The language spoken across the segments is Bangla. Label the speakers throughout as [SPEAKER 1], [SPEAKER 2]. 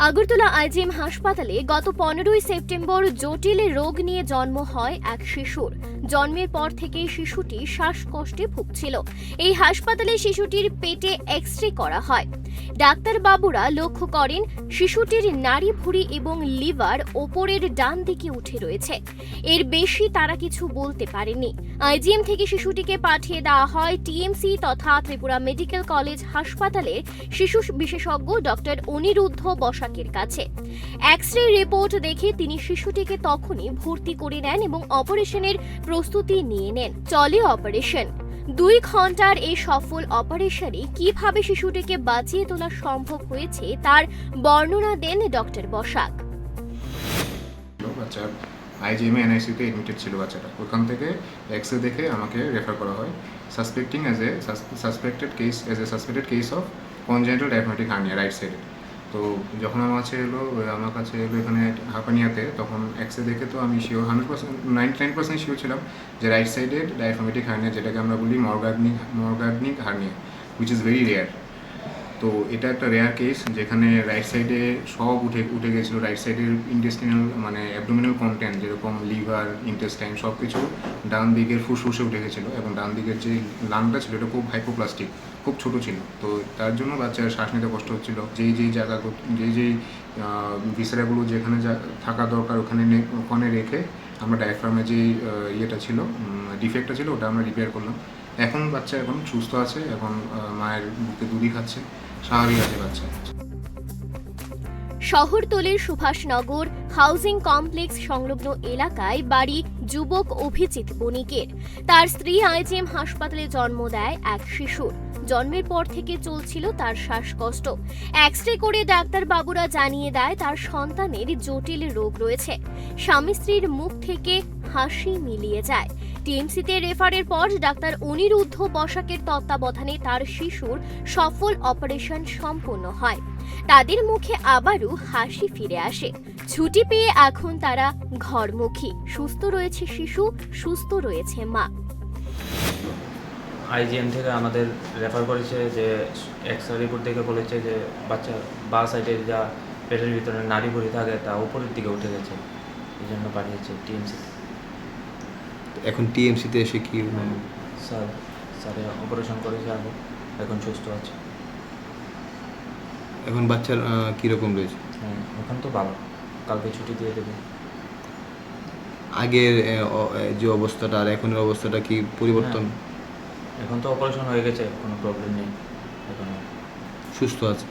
[SPEAKER 1] আগরতলা আইজিএম হাসপাতালে গত পনেরোই সেপ্টেম্বর জটিল রোগ নিয়ে জন্ম হয় এক শিশুর। জন্মের পর থেকেই শিশুটি শ্বাসকষ্টে ভুগছিল। এই হাসপাতালে শিশুটির পেটে এক্স রে করা হয়। ডাক্তারবাবুরা লক্ষ্য করেন, শিশুটির নাড়ি ভুঁড়ি এবং লিভার ওপরের ডান দিকে উঠে রয়েছে। এর বেশি তারা কিছু বলতে পারেনি। আইজিএম থেকে শিশুটিকে পাঠিয়ে দেওয়া হয় টিএমসি তথা ত্রিপুরা মেডিকেল কলেজ হাসপাতালে শিশু বিশেষজ্ঞ ডক্টর অনিরুদ্ধ বসাকের কাছে। এক্স রে রিপোর্ট দেখে তিনি শিশুটিকে তখনই ভর্তি করে নেন এবং অপারেশনের প্রস্তুতি নিয়ে নেন। চলে অপারেশন। দুই ঘণ্টার এই সফল অপারেশনে কীভাবে শিশুটিকে বাঁচিয়ে তোলা সম্ভব হয়েছে তার বর্ণনা দেন ডক্টর বসাক।
[SPEAKER 2] ছিল বাচ্চা আইজিএমএ এনআইসিতে এডমিটেড ছিল বাচ্চাটা। ওখান থেকে এক্স দেখে আমাকে রেফার করা হয়। Suspecting as a suspected case as a suspected case of congenital diaphragmatic hernia right সাইডে তো যখন আমার কাছে এলো আমার কাছে এলো এখানে হাঁপানিয়াতে, তখন এক্সরে দেখে তো আমি sure hundred percent ninety nine percent sure ছিলাম যে রাইট সাইডেড ডায়াফ্রামেটিক হার্নিয়া যেটাকে আমরা বলি Morgagni Morgagni hernia which is very rare তো এটা একটা রেয়ার কেস যেখানে রাইট সাইডে সব উঠে উঠে গেছিল রাইট সাইডের ইন্টেস্টিনাল মানে অ্যাবডোমিনাল কন্টেন্ট যেরকম লিভার ইন্টেস্টাইন সব কিছু ডান দিকের ফুসফুসে উঠে গেছিল এবং ডান দিকের যে লাংটা ছিল, এটা খুব হাইপোপ্লাস্টিক খুব ছোট ছিল। তো তার জন্য বাচ্চার শ্বাস নিতে কষ্ট হচ্ছিল। যেই যেই জায়গা যেই যেই ভিসেরাগুলো যেখানে থাকা দরকার ওখানে ওখানে রেখে আমরা ডায়াফ্রামে যে ইয়েটা ছিল ডিফেক্টটা ছিল, ওটা আমরা রিপেয়ার করলাম। এখন বাচ্চা এখন সুস্থ আছে, এখন মায়ের বুকে দুধই খাচ্ছে, স্বাভাবিক আছে বাচ্চা।
[SPEAKER 1] শহরতলির সুভাষনগর হাউজিং কমপ্লেক্স সংলগ্ন এলাকায় বাড়ি যুবক অভিজিৎ বণিকের। তার স্ত্রী আইজিএম হাসপাতালে জন্ম দেয় এক শিশুর। জন্মের পর থেকে চলছিল তার শ্বাসকষ্ট। এক্স রে করে ডাক্তারবাবুরা জানিয়ে দেয়, তার সন্তানের জটিল রোগ রয়েছে। স্বামী স্ত্রীর মুখ থেকে হাসি মিলিয়ে যায়। টিএমসিতে রেফারের পর ডাক্তার অনিরুদ্ধ বসাকের তত্ত্বাবধানে তার শিশুর সফল অপারেশন সম্পন্ন হয়। তাদের মুখে আবারও হাসি ফিরে আসে। ছুটি পেয়ে এখন তারা ঘরমুখী। সুস্থ রয়েছে শিশু, সুস্থ রয়েছে মা।
[SPEAKER 3] আইজিএম থেকে আমাদের রেফার করেছে যে এক্স রে রিপোর্ট দেখে বলেছে যে বাচ্চা বা সাইডে যা পেটের ভিতরে নাড়ি ভুড়ি থাকে তা উপরের দিকে উঠে গেছে। এই জন্য পাঠিয়েছে টিএমসি
[SPEAKER 4] এখন টিএমসিতে এসে কি
[SPEAKER 3] স্যার স্যারে অপারেশন করেছে আগে এখন সুস্থ আছে।
[SPEAKER 4] এখন বাচ্চার কীরকম রয়েছে?
[SPEAKER 3] হ্যাঁ এখন তো ভালো। কালকে ছুটি দিয়ে দেবে।
[SPEAKER 4] আগের যে অবস্থাটা আর এখনের অবস্থাটা কি পরিবর্তন?
[SPEAKER 3] এখন তো অপারেশন হয়ে গেছে কোনো প্রবলেম নেই। এখন
[SPEAKER 4] সুস্থ আছে।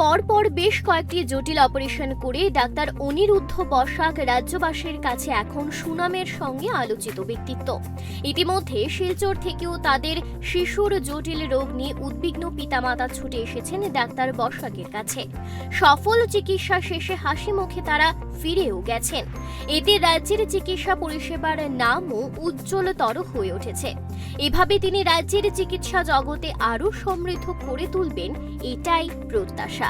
[SPEAKER 1] পরপর বেশ কয়েকটি জটিল অপারেশন করে ডাক্তার অনিরুদ্ধ বসাক রাজ্যবাসীর কাছে এখন সুনামের সঙ্গে আলোচিত ব্যক্তিত্ব। ইতিমধ্যে শিলচর থেকেও তাদের শিশুর জটিল রোগ নিয়ে উদ্বিগ্ন পিতামাতা ছুটে এসেছেন ডাক্তার বসাকের কাছে। সফল চিকিৎসা শেষে হাসি মুখে তারা ফিরেও গেছেন। এতে রাজ্যের চিকিৎসা পরিষেবার নামও উজ্জ্বলতর হয়ে উঠেছে। এভাবে তিনি রাজ্যের চিকিৎসা জগতে আরও সমৃদ্ধ করে তুলবেন, এটাই প্রত্যাশা।